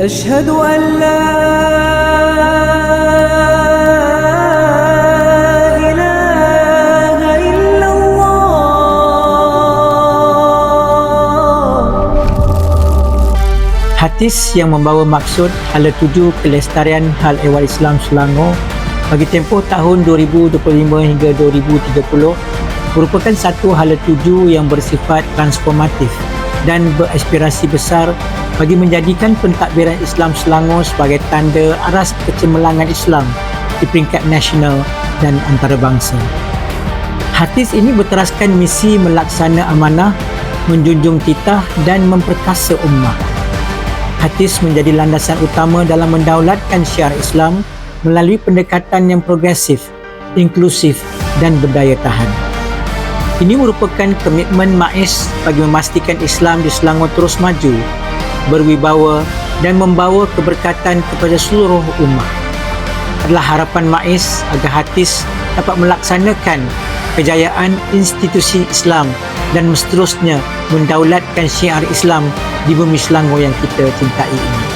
أشهد أن لا إله إلا الله Hadis yang membawa maksud hala tuju kelestarian hal ehwal Islam Selangor bagi tempoh tahun 2025 hingga 2030 merupakan satu hala tuju yang bersifat transformatif dan beraspirasi besar bagi menjadikan pentadbiran Islam Selangor sebagai tanda aras kecemerlangan Islam di peringkat nasional dan antarabangsa. Hadis ini berteraskan misi melaksana amanah, menjunjung titah dan memperkasa ummah. Hadis menjadi landasan utama dalam mendaulatkan syiar Islam melalui pendekatan yang progresif, inklusif dan berdaya tahan. Ini merupakan komitmen MAIS bagi memastikan Islam di Selangor terus maju, berwibawa dan membawa keberkatan kepada seluruh ummah. Adalah harapan MAIS agar Hadis dapat melaksanakan kejayaan institusi Islam dan seterusnya mendaulatkan syiar Islam di bumi Selangor yang kita cintai ini.